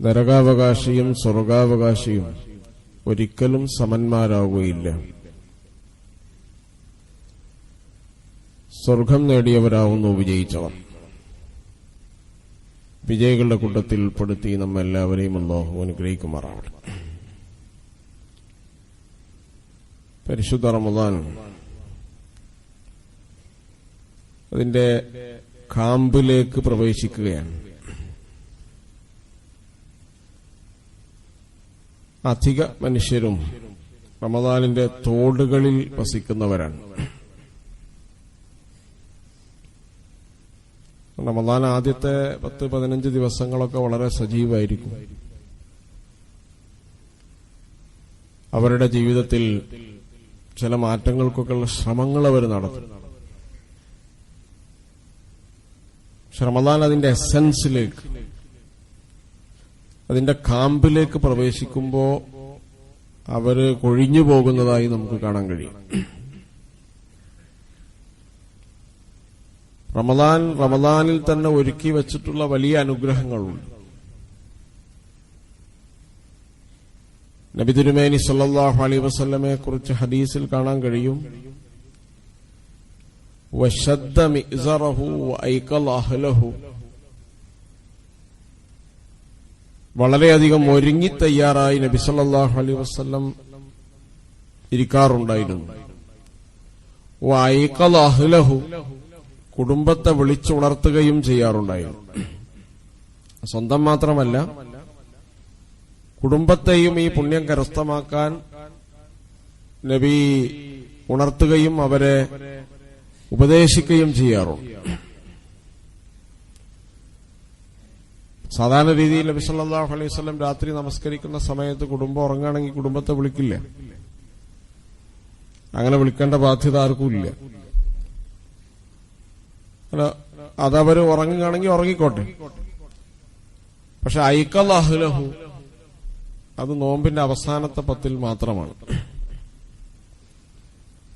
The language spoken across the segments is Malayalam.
നരകാവകാശിയും സ്വർഗാവകാശിയും ഒരിക്കലും സമന്മാരാവുകയില്ല. സ്വർഗം നേടിയവരാവുന്നു വിജയിച്ചവർ. വിജയികളുടെ കൂട്ടത്തിൽ ഉൾപ്പെടുത്തി നമ്മെല്ലാവരെയും അള്ളാഹു അനുഗ്രഹിക്കുമാറാവട്ടെ. പരിശുദ്ധ റമദാൻ അതിന്റെ കാമ്പിലേക്ക് പ്രവേശിക്കുകയാണ്. അധിക മനുഷ്യരും റമദാനിന്റെ തോടുകളിൽ വസിക്കുന്നവരാണ്. റമദാൻ ആദ്യത്തെ പത്ത് പതിനഞ്ച് ദിവസങ്ങളൊക്കെ വളരെ സജീവമായിരിക്കും. അവരുടെ ജീവിതത്തിൽ ചില മാറ്റങ്ങൾക്കൊക്കെയുള്ള ശ്രമങ്ങൾ അവർ നടത്തും. ശ്രമദാൻ അതിന്റെ എസൻസിലേക്ക് അതിന്റെ കാമ്പിലേക്ക് പ്രവേശിക്കുമ്പോ അവർ കൊഴിഞ്ഞു പോകുന്നതായി നമുക്ക് കാണാൻ കഴിയും. റമദാൻ റമദാനിൽ തന്നെ ഒരുക്കി വച്ചിട്ടുള്ള വലിയ അനുഗ്രഹങ്ങളുണ്ട്. നബി തിരുമേനി സല്ലല്ലാഹു അലൈഹി വസല്ലമയെ കുറിച്ച് ഹദീസിൽ കാണാൻ കഴിയും. വശദ്ദ മിസറഹു ഐക്കൽ അഹ്ലഹു. വളരെയധികം ഒരുങ്ങി തയ്യാറായി നബി സല്ലാഹു അലൈഹി വസ്ലം ഇരിക്കാറുണ്ടായിരുന്നു. വൈഖൽ അഹ്ലഹു കുടുംബത്തെ വിളിച്ചുണർത്തുകയും ചെയ്യാറുണ്ടായിരുന്നു. സ്വന്തം മാത്രമല്ല കുടുംബത്തെയും ഈ പുണ്യം കരസ്ഥമാക്കാൻ നബി ഉണർത്തുകയും അവരെ ഉപദേശിക്കുകയും ചെയ്യാറുണ്ട്. സാധാരണ രീതിയിൽ നബി അലൈഹി സ്വലം രാത്രി നമസ്കരിക്കുന്ന സമയത്ത് കുടുംബം ഉറങ്ങുകയാണെങ്കിൽ കുടുംബത്തെ വിളിക്കില്ല. അങ്ങനെ വിളിക്കേണ്ട ബാധ്യത ആർക്കും ഇല്ല. അല്ല അതവർ ഉറങ്ങുകയാണെങ്കിൽ ഉറങ്ങിക്കോട്ടെ. പക്ഷെ ഐക്കല്ലാഹുലഹു അത് നോമ്പിന്റെ അവസാനത്തെ പത്തിൽ മാത്രമാണ്.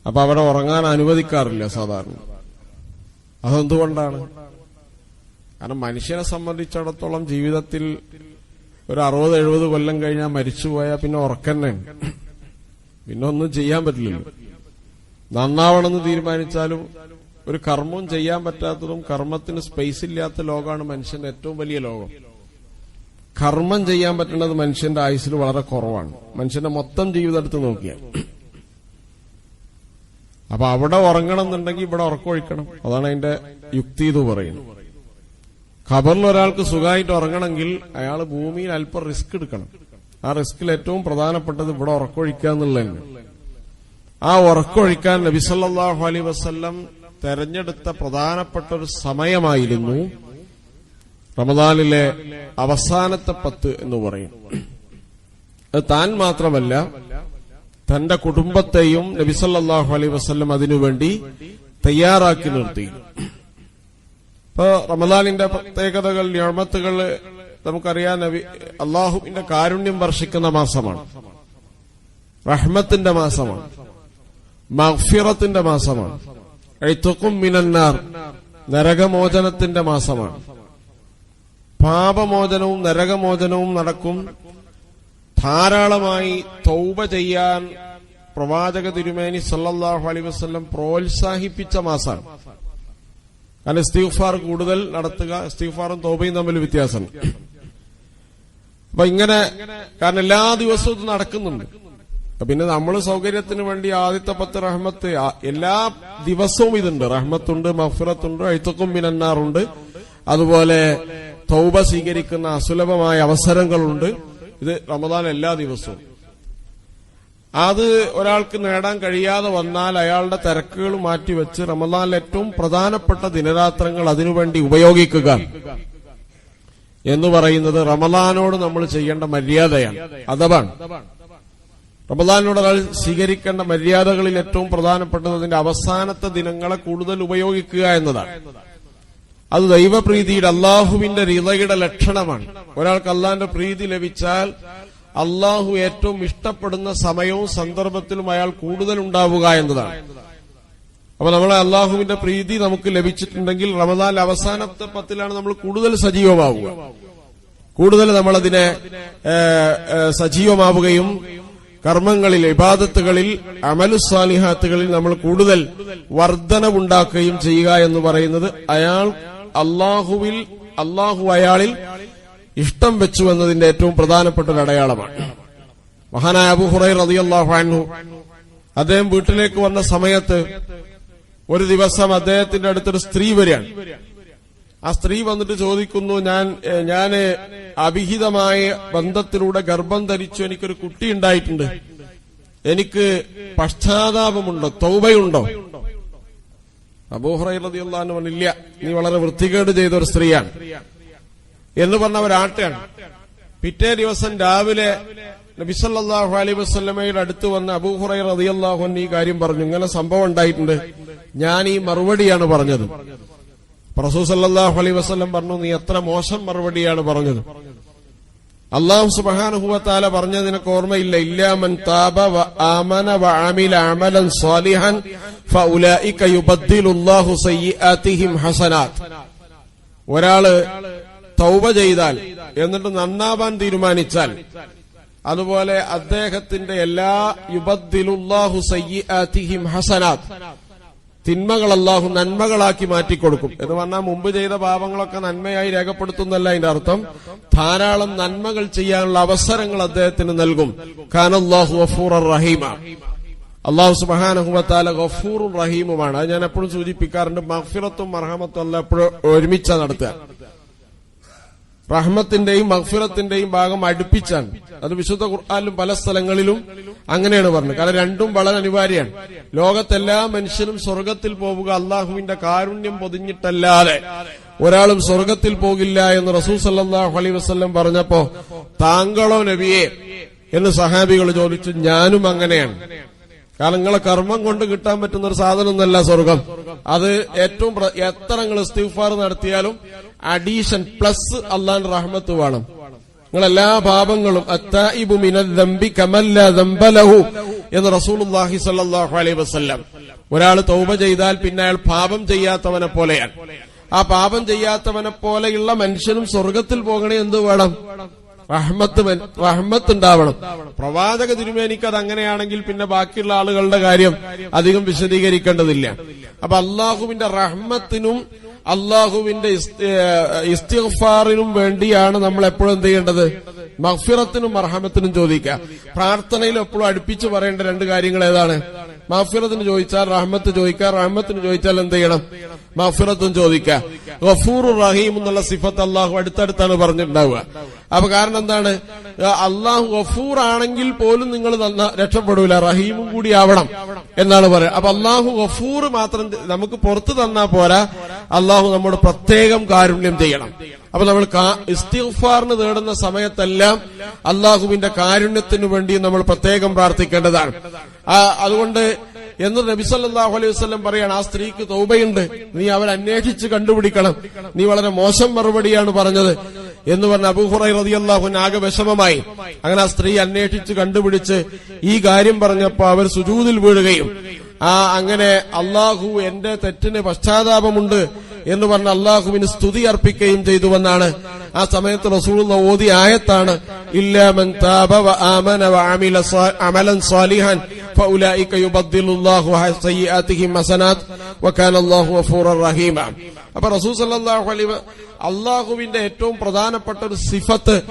അപ്പൊ അവിടെ ഉറങ്ങാൻ അനുവദിക്കാറില്ല സാധാരണ. അതെന്തുകൊണ്ടാണ്? കാരണം മനുഷ്യനെ സംബന്ധിച്ചിടത്തോളം ജീവിതത്തിൽ ഒരു അറുപത് എഴുപത് കൊല്ലം കഴിഞ്ഞാൽ മരിച്ചുപോയാൽ പിന്നെ ഉറക്കന്നെ. പിന്നെ ഒന്നും ചെയ്യാൻ പറ്റില്ലല്ലോ. നന്നാവണമെന്ന് തീരുമാനിച്ചാലും ഒരു കർമ്മവും ചെയ്യാൻ പറ്റാത്തതും കർമ്മത്തിന് സ്പേസ് ഇല്ലാത്ത ലോകമാണ് മനുഷ്യന്റെ ഏറ്റവും വലിയ ലോകം. കർമ്മം ചെയ്യാൻ പറ്റുന്നത് മനുഷ്യന്റെ ആയുസ്സിൽ വളരെ കുറവാണ്. മനുഷ്യന്റെ മൊത്തം ജീവിതം എടുത്ത് നോക്കിയാൽ. അപ്പൊ അവിടെ ഉറങ്ങണം എന്നുണ്ടെങ്കിൽ ഇവിടെ ഉറക്കമൊഴിക്കണം അതാണ് അതിന്റെ യുക്തി എന്ന് പറയുന്നത്. ഖബറിൽ ഒരാൾക്ക് സുഖമായിട്ട് ഉറങ്ങണമെങ്കിൽ അയാൾ ഭൂമിയിൽ അല്പം റിസ്ക് എടുക്കണം. ആ റിസ്കിൽ ഏറ്റവും പ്രധാനപ്പെട്ടത് ഇവിടെ ഉറക്കൊഴിക്കുക എന്നുള്ളതന്നെ. ആ നബി നബിസല്ലാഹു അലൈ വസ്ല്ലം തെരഞ്ഞെടുത്ത പ്രധാനപ്പെട്ട ഒരു സമയമായിരുന്നു റമദാനിലെ അവസാനത്തെ പത്ത് എന്ന് പറയും. അത് താൻ മാത്രമല്ല തന്റെ കുടുംബത്തെയും നബിസല്ലാഹു അലൈ വസ്ല്ലം അതിനുവേണ്ടി തയ്യാറാക്കി നിർത്തി. ഇപ്പൊ റമദാനിന്റെ പ്രത്യേകതകൾ ഞാമത്തുകൾ നമുക്കറിയാം നബി അള്ളാഹുവിന്റെ കാരുണ്യം വർഷിക്കുന്ന മാസമാണ്. റഹ്മത്തിന്റെ മാസമാണ്. മഹ്ഫിറത്തിന്റെ മാസമാണ്. എഴുത്തുക്കും മിനന്നാർ നരകമോചനത്തിന്റെ മാസമാണ്. പാപമോചനവും നരകമോചനവും നടക്കും. ധാരാളമായി തൗബ ചെയ്യാൻ പ്രവാചക തിരുമേനി സല്ലാഹു അലൈഹി വസല്ലം പ്രോത്സാഹിപ്പിച്ച മാസമാണ്. കാരണം ഇസ്തീഫാർ കൂടുതൽ നടത്തുക ഇസ്തീഫാറും തോബയും തമ്മിൽ വ്യത്യാസം. അപ്പൊ ഇങ്ങനെ കാരണം എല്ലാ ദിവസവും ഇത് നടക്കുന്നുണ്ട്. പിന്നെ നമ്മൾ സൗകര്യത്തിന് വേണ്ടി ആദ്യത്തെ പത്ത് റഹ്മത്ത് എല്ലാ ദിവസവും ഇതുണ്ട്. റഹ്മത്തുണ്ട് മഫ്റത്തുണ്ട് എഴുത്തക്കും മിനന്നാറുണ്ട്. അതുപോലെ തൗബ സ്വീകരിക്കുന്ന അസുലഭമായ അവസരങ്ങളുണ്ട്. ഇത് റമദാൻ എല്ലാ ദിവസവും. അത് ഒരാൾക്ക് നേടാൻ കഴിയാതെ വന്നാൽ അയാളുടെ തിരക്കുകൾ മാറ്റിവെച്ച് റമദാനിലെ ഏറ്റവും പ്രധാനപ്പെട്ട ദിനരാത്രങ്ങൾ അതിനുവേണ്ടി ഉപയോഗിക്കുക എന്ന് പറയുന്നത് റമദാനോട് നമ്മൾ ചെയ്യേണ്ട മര്യാദയാണ്. അഥവാണ് റമദാനോട് ഒരാൾ സ്വീകരിക്കേണ്ട മര്യാദകളിൽ ഏറ്റവും പ്രധാനപ്പെട്ടത് അതിന്റെ അവസാനത്തെ ദിനങ്ങളെ കൂടുതൽ ഉപയോഗിക്കുക എന്നതാണ്. അത് ദൈവപ്രീതിയുടെ അള്ളാഹുവിന്റെ റിതയുടെ ലക്ഷണമാണ്. ഒരാൾക്ക് അള്ളാഹിന്റെ പ്രീതി ലഭിച്ചാൽ അള്ളാഹു ഏറ്റവും ഇഷ്ടപ്പെടുന്ന സമയവും സന്ദർഭത്തിലും അയാൾ കൂടുതൽ ഉണ്ടാവുക എന്നതാണ്. അപ്പൊ നമ്മളെ അള്ളാഹുവിന്റെ പ്രീതി നമുക്ക് ലഭിച്ചിട്ടുണ്ടെങ്കിൽ റമദാൻ അവസാനത്തെ പത്തിലാണ് നമ്മൾ കൂടുതൽ സജീവമാവുക. കൂടുതൽ നമ്മളതിനെ സജീവമാവുകയും കർമ്മങ്ങളിൽ ഇബാദത്തുകളിൽ അമലുസ്വാലിഹാത്തുകളിൽ നമ്മൾ കൂടുതൽ വർധനവുണ്ടാക്കുകയും ചെയ്യുക എന്ന് പറയുന്നത് അയാൾ അള്ളാഹുവിൽ അള്ളാഹു അയാളിൽ ഇഷ്ടം വെച്ചു എന്നതിന്റെ ഏറ്റവും പ്രധാനപ്പെട്ട ഒരു അടയാളമാണ്. മഹാനായ അബു ഹുറൈ റളിയല്ലാഹു അൻഹു അദ്ദേഹം വീട്ടിലേക്ക് വന്ന സമയത്ത് ഒരു ദിവസം അദ്ദേഹത്തിന്റെ അടുത്തൊരു സ്ത്രീ വരികയാണ്. ആ സ്ത്രീ വന്നിട്ട് ചോദിക്കുന്നു ഞാൻ ഞാൻ അവിഹിതമായ ബന്ധത്തിലൂടെ ഗർഭം ധരിച്ചു എനിക്കൊരു കുട്ടി ഉണ്ടായിട്ടുണ്ട്. എനിക്ക് പശ്ചാത്താപമുണ്ടോ? തൗബയുണ്ടോ? അബൂഹുറൈ പറഞ്ഞു ഇല്ല നീ വളരെ വൃത്തികേട് ചെയ്ത ഒരു സ്ത്രീയാണ്. എന്ന് പറഞ്ഞ ഒരാട്ടയാണ് പിറ്റേ ദിവസം രാവിലെ നബിസല്ലാഹു അലൈ വസ്ലമയുടെ അടുത്ത് വന്ന് അബൂഹുറൈ റളിയല്ലാഹു അൻഹു ഈ കാര്യം പറഞ്ഞു. ഇങ്ങനെ സംഭവം ഉണ്ടായിട്ടുണ്ട്. ഞാൻ ഈ മറുപടിയാണ് പറഞ്ഞത്. പ്രസൂ സല്ലാഹു അലൈ വസ്ലം പറഞ്ഞു നീ എത്ര മോശം മറുപടിയാണ് പറഞ്ഞത്? അള്ളാഹു സുബാനുഹുവത്താല പറഞ്ഞതിനൊക്കെ ഓർമ്മയില്ല. ഇല്ലാമൻ താപ ആമന വ ആമില അമലൻ ഒരാൾ തൗബ ചെയ്താൽ എന്നിട്ട് നന്നാവാൻ തീരുമാനിച്ചാൽ. അതുപോലെ അദ്ദേഹത്തിന്റെ എല്ലാ യുബദ്ദിലുല്ലാഹു സയ്യിആതിഹിം ഹസനാത് തിന്മകൾ അള്ളാഹു നന്മകളാക്കി മാറ്റിക്കൊടുക്കും. എന്ന് പറഞ്ഞാൽ മുമ്പ് ചെയ്ത പാപങ്ങളൊക്കെ നന്മയായി രേഖപ്പെടുത്തുന്നല്ല അതിന്റെ അർത്ഥം. ധാരാളം നന്മകൾ ചെയ്യാനുള്ള അവസരങ്ങൾ അദ്ദേഹത്തിന് നൽകും. ഖാനല്ലാഹു ഗഫൂർ റഹീമ. അള്ളാഹു സുബാനഹുമത്താല ഗഫൂറും റഹീമുമാണ്. അത് ഞാൻ എപ്പോഴും സൂചിപ്പിക്കാറുണ്ട് മഹ്ഫിറത്തും മർഹമത്തും അല്ല എപ്പോഴും ഒരുമിച്ച നടത്തുക. റഹ്മത്തിന്റെയും മഹ്ഫിറത്തിന്റെയും ഭാഗം അടുപ്പിച്ചാണ്. അത് വിശുദ്ധ ഖുർആാനിലും പല സ്ഥലങ്ങളിലും അങ്ങനെയാണ് പറഞ്ഞത്. കാരണം രണ്ടും വളരെ അനിവാര്യമാണ്. ലോകത്തെല്ലാ മനുഷ്യനും സ്വർഗത്തിൽ പോവുക അള്ളാഹുവിന്റെ കാരുണ്യം പൊതിഞ്ഞിട്ടല്ലാതെ ഒരാളും സ്വർഗത്തിൽ പോകില്ല എന്ന് റസൂൽ സല്ലാഹു അലൈ വസ്ല്ലം പറഞ്ഞപ്പോ താങ്കളോ നബിയെ എന്ന് സഹാബികൾ ചോദിച്ചു ഞാനും അങ്ങനെയാണ്. കാരണം നിങ്ങളെ കർമ്മം കൊണ്ട് കിട്ടാൻ പറ്റുന്ന ഒരു സാധനമൊന്നല്ല സ്വർഗം. അത് ഏറ്റവും എത്ര നിങ്ങൾ ഇസ്തിഫാർ നടത്തിയാലും അഡീഷൻ പ്ലസ് അള്ളാൻ റഹ്മത്ത് വേണം. നിങ്ങൾ എല്ലാ പാപങ്ങളും എന്ന് റസൂലുള്ളാഹി സ്വല്ലല്ലാഹു അലൈഹി വസല്ലം. ഒരാൾ തൗബ ചെയ്താൽ പിന്നെ അയാൾ പാപം ചെയ്യാത്തവനെ പോലെയാണ്. ആ പാപം ചെയ്യാത്തവനെ പോലെയുള്ള മനുഷ്യനും സ്വർഗത്തിൽ പോകണേ എന്ത് വേണം? റഹ്മത്ത് റഹ്മത്ത് ഉണ്ടാവണം. പ്രവാചക തിരുമേനിക്ക് അത് അങ്ങനെയാണെങ്കിൽ പിന്നെ ബാക്കിയുള്ള ആളുകളുടെ കാര്യം അധികം വിശദീകരിക്കേണ്ടതില്ല. അപ്പൊ അള്ളാഹുവിന്റെ റഹ്മത്തിനും അള്ളാഹുവിന്റെ ഇസ്തിഫാറിനും വേണ്ടിയാണ് നമ്മൾ എപ്പോഴും എന്ത് ചെയ്യേണ്ടത്? മഹ്ഫിറത്തിനും മർഹമത്തിനും ചോദിക്കുക. പ്രാർത്ഥനയിൽ എപ്പോഴും അടുപ്പിച്ച് പറയേണ്ട രണ്ട് കാര്യങ്ങൾ ഏതാണ്? മഹ്ഫിറത്തിന് ചോദിച്ചാൽ റഹ്മത്ത് ചോദിക്കാം റഹ്മത്തിന് ചോദിച്ചാൽ എന്ത് ചെയ്യണം? മാഫിറത്തും ചോദിക്കാം. ഗഫൂർ റഹീം എന്നുള്ള സിഫത്ത് അള്ളാഹു അടുത്തടുത്താണ് പറഞ്ഞിട്ടുണ്ടാവുക. അപ്പൊ കാരണം എന്താണ്? അള്ളാഹു ഗഫൂർ ആണെങ്കിൽ പോലും നിങ്ങൾ രക്ഷപ്പെടൂല റഹീമും കൂടി ആവണം എന്നാണ് പറയുക. അപ്പൊ അള്ളാഹു ഗഫൂർ മാത്രം നമുക്ക് പുറത്തു തന്നാ പോരാ അള്ളാഹു നമ്മോട് പ്രത്യേകം കാരുണ്യം ചെയ്യണം. അപ്പൊ നമ്മൾ ഇസ്തിഫാറിന് തേടുന്ന സമയത്തെല്ലാം അള്ളാഹുവിന്റെ കാരുണ്യത്തിനു വേണ്ടി നമ്മൾ പ്രത്യേകം പ്രാർത്ഥിക്കേണ്ടതാണ്. അതുകൊണ്ട് എന്ന് നബിസല്ലാഹു അലൈഹി വസല്ലം പറയാണ് ആ സ്ത്രീക്ക് തൗബയുണ്ട്. നീ അവരെ അന്വേഷിച്ച് കണ്ടുപിടിക്കണം. നീ വളരെ മോശം മറുപടിയാണ് പറഞ്ഞത്. എന്ന് പറഞ്ഞ അബൂഹുറൈ റളിയല്ലാഹു അൻഹു ആകെ വിഷമമായി. അങ്ങനെ ആ സ്ത്രീ അന്വേഷിച്ച് കണ്ടുപിടിച്ച് ഈ കാര്യം പറഞ്ഞപ്പോ അവർ സുജൂതിൽ വീഴുകയും. ആ അങ്ങനെ അള്ളാഹു എന്റെ തെറ്റിന് പശ്ചാത്താപമുണ്ട്. എന്ന് പറഞ്ഞ അള്ളാഹുവിന് സ്തുതി അർപ്പിക്കുകയും ചെയ്തുവെന്നാണ്. ആ സമയത്ത് റസൂൾ ഓതി ആയത്താണ് അപ്പൊ റസൂൽ സല്ലല്ലാഹു അലൈഹി വ- അള്ളാഹുവിന്റെ ഏറ്റവും പ്രധാനപ്പെട്ട ഒരു സിഫത്ത്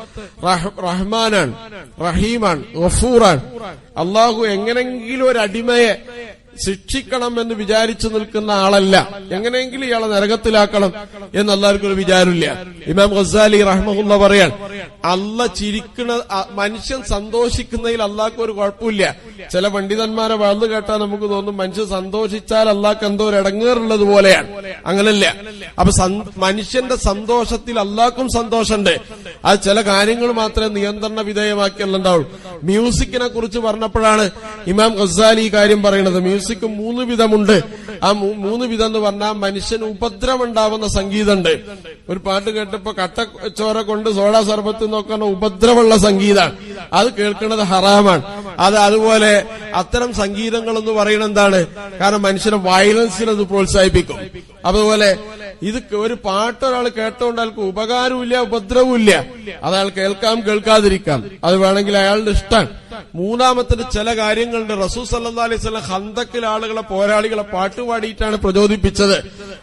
റഹ്മാനാണ് റഹീമാണ് ഗഫൂറാണ്. അള്ളാഹു എങ്ങനെങ്കിലും ഒരു അടിമയെ ശിക്ഷിക്കണം എന്ന് വിചാരിച്ചു നിൽക്കുന്ന ആളല്ല. എങ്ങനെയെങ്കിലും ഇയാളെ നരകത്തിലാക്കണം എന്ന് എല്ലാവർക്കും ഒരു വിചാരമില്ല. ഇമാം ഗസാലി റഹ്മുള്ള പറയാൻ അല്ല ചിരിക്കണ മനുഷ്യൻ സന്തോഷിക്കുന്നതിൽ അള്ളാഹ്ക്ക് ഒരു കുഴപ്പമില്ല. ചില പണ്ഡിതന്മാരെ വളർന്നു കേട്ടാൽ നമുക്ക് തോന്നും മനുഷ്യൻ സന്തോഷിച്ചാൽ അള്ളാഹ്ക്ക് എന്തോ ഒരു ഇടങ്ങേറുള്ളത് പോലെയാണ്. അങ്ങനല്ല. അപ്പൊ മനുഷ്യന്റെ സന്തോഷത്തിൽ അള്ളാഹ്ക്കും സന്തോഷമുണ്ട്. അത് ചില കാര്യങ്ങൾ മാത്രമേ നിയന്ത്രണ വിധേയമാക്കിയല്ലുണ്ടാവുള്ളൂ മ്യൂസിക്കിനെ കുറിച്ച് പറഞ്ഞപ്പോഴാണ് ഇമാം ഗസാലി ഈ കാര്യം പറയുന്നത് മ്യൂസിക് മൂന്ന് വിധമുണ്ട്. ആ മൂന്ന് വിധം എന്ന് പറഞ്ഞാൽ മനുഷ്യന് ഉപദ്രവം ഉണ്ടാവുന്ന സംഗീതമുണ്ട്. ഒരു പാട്ട് കേട്ടപ്പോ കട്ടച്ചോര കൊണ്ട് സോഡാ സർബത്ത് നോക്കുന്ന ഉപദ്രവമുള്ള സംഗീതമാണ്. അത് കേൾക്കുന്നത് ഹറാമാണ്. അത് അതുപോലെ അത്തരം സംഗീതങ്ങൾ എന്ന് പറയുന്നത് എന്താണ്? കാരണം മനുഷ്യനെ വയലൻസിന് അത് പ്രോത്സാഹിപ്പിക്കും. അതുപോലെ ഇത് ഒരു പാട്ട് ഒരാൾ കേട്ടോണ്ട് അയാൾക്ക് ഉപകാരമില്ല ഉപദ്രവമില്ല അത് കേൾക്കാം കേൾക്കാതിരിക്കാം. അത് വേണമെങ്കിൽ അയാളുടെ ഇഷ്ടം മൂന്നാമത്തെ ചില കാര്യങ്ങളുണ്ട്. റസൂ സല്ലാ അലൈഹി സ്വലം ഹന്തക്കിൽ ആളുകളെ പോരാളികളെ പാട്ടുപാടിയിട്ടാണ് പ്രചോദിപ്പിച്ചത്.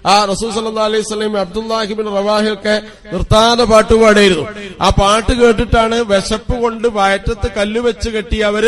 ആ റസൂ സല്ലാ അലൈഹി സ്വലം അബ്ദുല്ലാഹിബിൻ റവാഹിയൊക്കെ നിർത്താതെ പാട്ട് പാടിയിരുന്നു. ആ പാട്ട് കേട്ടിട്ടാണ് വിശപ്പ് കൊണ്ട് വയറ്റത്ത് കല്ലുവെച്ച് കെട്ടി അവർ